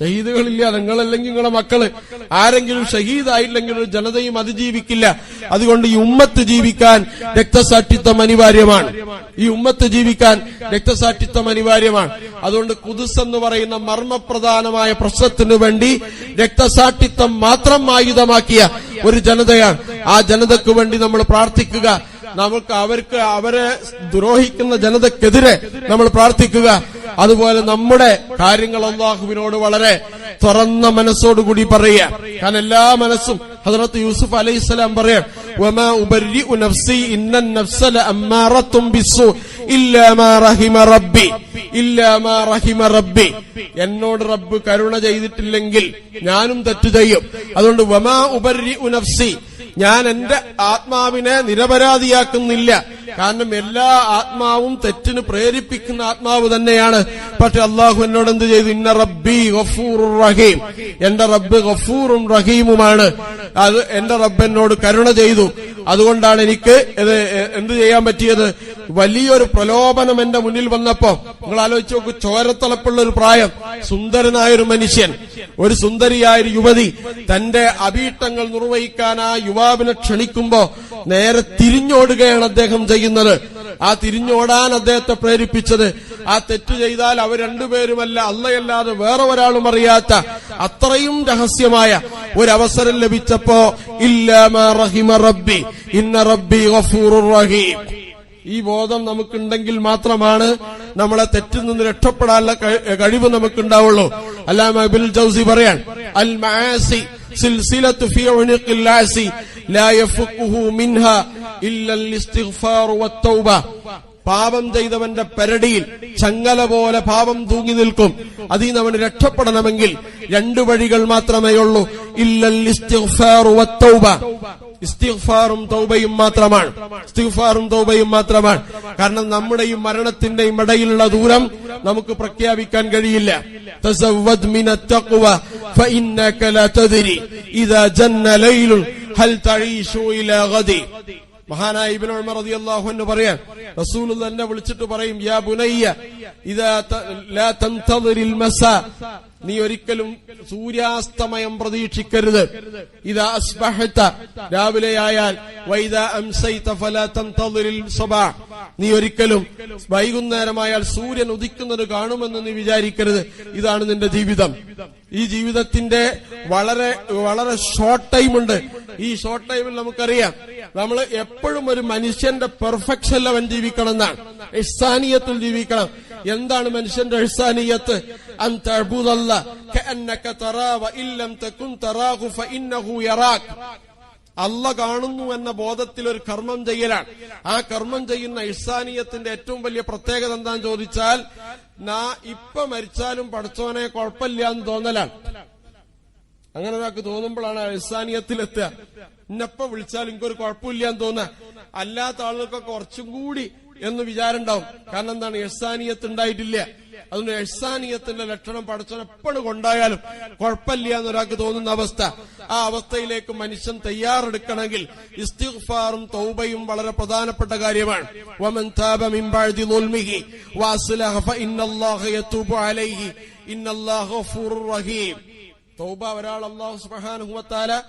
ഷഹീദുകളില്ല നിങ്ങളല്ലെങ്കിൽ നിങ്ങളെ മക്കൾ. ആരെങ്കിലും ഷഹീദായില്ലെങ്കിൽ ഒരു ജനതയും അതിജീവിക്കില്ല. അതുകൊണ്ട് ഈ ഉമ്മത്ത് ജീവിക്കാൻ രക്തസാക്ഷിത്വം അനിവാര്യമാണ്. ഈ ഉമ്മത്ത് ജീവിക്കാൻ രക്തസാക്ഷിത്വം അനിവാര്യമാണ്. അതുകൊണ്ട് കുതിസ് എന്ന് പറയുന്ന മർമ്മപ്രധാനമായ പ്രശ്നത്തിനു വേണ്ടി രക്തസാക്ഷിത്വം മാത്രം ആയുധമാക്കിയ ഒരു ജനതയാണ്. ആ ജനതയ്ക്ക് വേണ്ടി നമ്മൾ പ്രാർത്ഥിക്കുക. നമുക്ക് അവർക്ക് അവരെ ദ്രോഹിക്കുന്ന ജനതക്കെതിരെ നമ്മൾ പ്രാർത്ഥിക്കുക. അതുപോലെ നമ്മുടെ കാര്യങ്ങൾ അള്ളാഹുവിനോട് വളരെ തുറന്ന മനസ്സോടുകൂടി പറയുക. കാരണം എല്ലാ മനസ്സും ഹജറത്ത് യൂസുഫ് അലൈഹി സ്വലാം പറയാം എന്നോട് റബ്ബ് കരുണ ചെയ്തിട്ടില്ലെങ്കിൽ ഞാനും തെറ്റു ചെയ്യും. അതുകൊണ്ട് വമാ ഉപരി ഉനഫ്സി ഞാൻ എന്റെ ആത്മാവിനെ നിരപരാധിയാക്കുന്നില്ല. കാരണം എല്ലാ ആത്മാവും തെറ്റിന് പ്രേരിപ്പിക്കുന്ന ആത്മാവ് തന്നെയാണ്. പക്ഷെ അള്ളാഹു എന്നോട് എന്ത് ചെയ്തു? ഇന്ന റബ്ബി ഗഫൂറുർ റഹീം. എന്റെ റബ്ബ് ഗഫൂറും റഹീമുമാണ്. അത് എന്റെ റബ്ബ് എന്നോട് കരുണ ചെയ്തു. അതുകൊണ്ടാണ് എനിക്ക് എന്ത് ചെയ്യാൻ പറ്റിയത്? വലിയൊരു പ്രലോഭനം എന്റെ മുന്നിൽ വന്നപ്പോ നിങ്ങൾ ആലോചിച്ച് നോക്കൂ ചോരത്തളപ്പുള്ള ഒരു പ്രായം. സുന്ദരനായ ഒരു മനുഷ്യൻ. ഒരു സുന്ദരിയായ ഒരു യുവതി. തന്റെ അഭീഷ്ടങ്ങൾ നിർവഹിക്കാൻ ആ യുവാവിനെ ക്ഷണിക്കുമ്പോ നേരെ തിരിഞ്ഞോടുകയാണ് അദ്ദേഹം ചെയ്യുന്നത്. ആ തിരിഞ്ഞോടാൻ അദ്ദേഹത്തെ പ്രേരിപ്പിച്ചത് ആ തെറ്റ് ചെയ്താൽ അവർ രണ്ടുപേരുമല്ല അല്ലയല്ലാതെ വേറെ ഒരാളും അറിയാത്ത അത്രയും രഹസ്യമായ ഒരവസരം ലഭിച്ചപ്പോ ഇല്ലാമ റഹിമ റബ്ബി ഇന്ന റബ്ബി റഹീം. ഈ ബോധം നമുക്കുണ്ടെങ്കിൽ മാത്രമാണ് നമ്മളെ തെറ്റിൽ നിന്ന് രക്ഷപ്പെടാനുള്ള കഴി- കഴിവ് നമുക്കുണ്ടാവുള്ളൂ. അല്ലാമ ബിൽ ജൗസി പറയാൻ അൽ മാസി സിൽസിലത്തു ഫീ ആസി ലാ ഇസ്തിഗ്ഫാർ വത്തൗബ പാപം ചെയ്തവന്റെ പരടിയിൽ ചങ്ങല പോലെ പാപം തൂങ്ങി നിൽക്കും. അതിൽ നിന്ന് അവന് രക്ഷപ്പെടണമെങ്കിൽ രണ്ടു വഴികൾ മാത്രമേ ഉള്ളൂ. ഇസ്തിഗ്ഫാറും തൗബയും മാത്രമാണ്. ഇസ്തിഗ്ഫാറും തൗബയും മാത്രമാണ്. കാരണം നമ്മുടെ ഈ മരണത്തിന്റെയും ഇടയിലുള്ള ദൂരം നമുക്ക് പ്രഖ്യാപിക്കാൻ കഴിയില്ല. ഇതാ ജന്ന ഹൽ ഇല ഗദി. മഹാനായ ഇബ്നു ഉമർ റളിയല്ലാഹു അൻഹു പറയാൻ റസൂൽ തന്നെ വിളിച്ചിട്ട് പറയും യാ ബുനയ്യ നീ ഒരിക്കലും സൂര്യാസ്തമയം പ്രതീക്ഷിക്കരുത്. ഇതാ അസ്ബഹത്ത രാവിലെയായാൽ നീ ഒരിക്കലും വൈകുന്നേരമായാൽ സൂര്യൻ ഉദിക്കുന്നത് കാണുമെന്ന് നീ വിചാരിക്കരുത്. ഇതാണ് നിന്റെ ജീവിതം. ഈ ജീവിതത്തിന്റെ വളരെ വളരെ ഷോർട്ട് ടൈം ഉണ്ട്. ഈ ഷോർട്ട് ടൈമിൽ നമുക്കറിയാം. നമ്മൾ എപ്പോഴും ഒരു മനുഷ്യന്റെ പെർഫെക്ഷൻ ലെവൻ ജീവിക്കണം എന്നാണ്. ഇഹ്സാനിയത്തിൽ ജീവിക്കണം. എന്താണ് മനുഷ്യന്റെ അഴ്സാനിയത്ത് അല്ല കാണുന്നു എന്ന ബോധത്തിൽ ഒരു കർമ്മം ചെയ്യലാണ്. ആ കർമ്മം ചെയ്യുന്ന ഇഹ്സാനിയത്തിന്റെ ഏറ്റവും വലിയ പ്രത്യേകത എന്താന്ന് ചോദിച്ചാൽ നാ ഇപ്പൊ മരിച്ചാലും പഠിച്ചവനെ കുഴപ്പമില്ല എന്ന് തോന്നലാണ്. അങ്ങനെ ഒരാൾക്ക് തോന്നുമ്പോഴാണ് ഇഹ്സാനിയത്തിലെത്തുക. ഇന്നപ്പ വിളിച്ചാൽ എനിക്കൊരു കുഴപ്പമില്ല എന്ന് തോന്നുക. അല്ലാത്ത ആളുകൾക്കൊക്കെ കുറച്ചും കൂടി എന്ന് വിചാരണ്ടാവും. കാരണം എന്താണ്? എഹ്സാനിയത്ത് ഉണ്ടായിട്ടില്ല അതുകൊണ്ട് എഹ്സാനിയത്തിന്റെ ലക്ഷണം പഠിച്ചവൻ എപ്പോഴും കൊണ്ടായാലും കുഴപ്പമില്ല എന്നൊരാൾക്ക് തോന്നുന്ന അവസ്ഥ. ആ അവസ്ഥയിലേക്ക് മനുഷ്യൻ തയ്യാറെടുക്കണമെങ്കിൽ ഇസ്തിഫാറും തൗബയും വളരെ പ്രധാനപ്പെട്ട കാര്യമാണ്. താബ ഒരാൾ അള്ളാഹു സുബഹാനുഹുവത്താല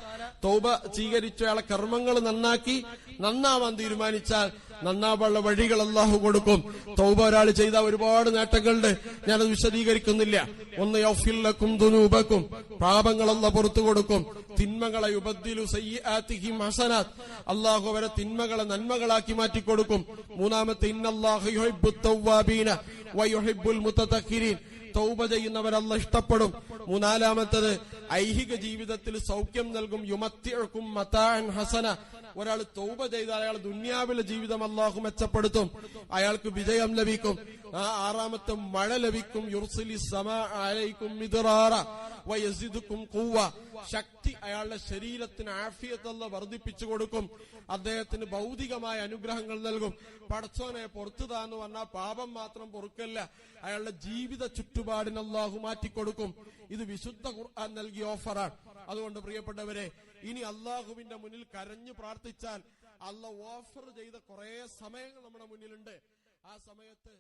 തൗബ സ്വീകരിച്ച കർമ്മങ്ങൾ നന്നാക്കി നന്നാവാൻ തീരുമാനിച്ചാൽ നന്നാവാനുള്ള വഴികൾ അള്ളാഹു കൊടുക്കും. തൗബ ഒരാൾ ചെയ്ത ഒരുപാട് നേട്ടങ്ങളുണ്ട്. ഞാനത് വിശദീകരിക്കുന്നില്ല. ഒന്ന് യൗഫില്ലക്കും ദുനൂബക്കും. പാപങ്ങളൊന്ന് പുറത്തു കൊടുക്കും. തിന്മകളെ ഉപദ്ദിലു സയ്യാത്തിഹി ഹസനാത്ത് അള്ളാഹു അവരെ തിന്മകളെ നന്മകളാക്കി മാറ്റിക്കൊടുക്കും മൂന്നാമത്തെ ഇന്നല്ലാഹു യുഹിബ്ബുത് തവ്വാബീന വയുഹിബ്ബുൽ മുത്തതഖിരീൻ. തൗബ ചെയ്യുന്നവരല്ല ഇഷ്ടപ്പെടും. മൂന്നാലാമത്തത് ഐഹിക ജീവിതത്തിൽ സൗഖ്യം നൽകും. യുമത്തിഴക്കും മതാൻ ഹസന. ഒരാൾ തൗബ ചെയ്താൽ അയാൾ ദുന്യാവിലെ ജീവിതം അള്ളാഹു മെച്ചപ്പെടുത്തും. അയാൾക്ക് വിജയം ലഭിക്കും. ആ ആറാമത്തെ മഴ ലഭിക്കും. യുർസിലി സമ കൂവ ശക്തി അയാളുടെ ശരീരത്തിന് ആഫിയത്തല്ല വർദ്ധിപ്പിച്ചു കൊടുക്കും. അദ്ദേഹത്തിന് ഭൗതികമായ അനുഗ്രഹങ്ങൾ നൽകും. പടച്ചോനെ പുറത്തു താന്ന് പറഞ്ഞാൽ പാപം മാത്രം പൊറുക്കല്ല. അയാളുടെ ജീവിത ചുറ്റുപാടിന് അള്ളാഹു മാറ്റിക്കൊടുക്കും. ഇത് വിശുദ്ധ ഖുർആൻ നൽകിയ ഓഫറാണ്. അതുകൊണ്ട് പ്രിയപ്പെട്ടവരെ ഇനി അള്ളാഹുവിന്റെ മുന്നിൽ കരഞ്ഞു പ്രാർത്ഥിച്ചാൽ അള്ള ഓഫർ ചെയ്ത കുറെ സമയങ്ങൾ നമ്മുടെ മുന്നിലുണ്ട്. ആ സമയത്ത്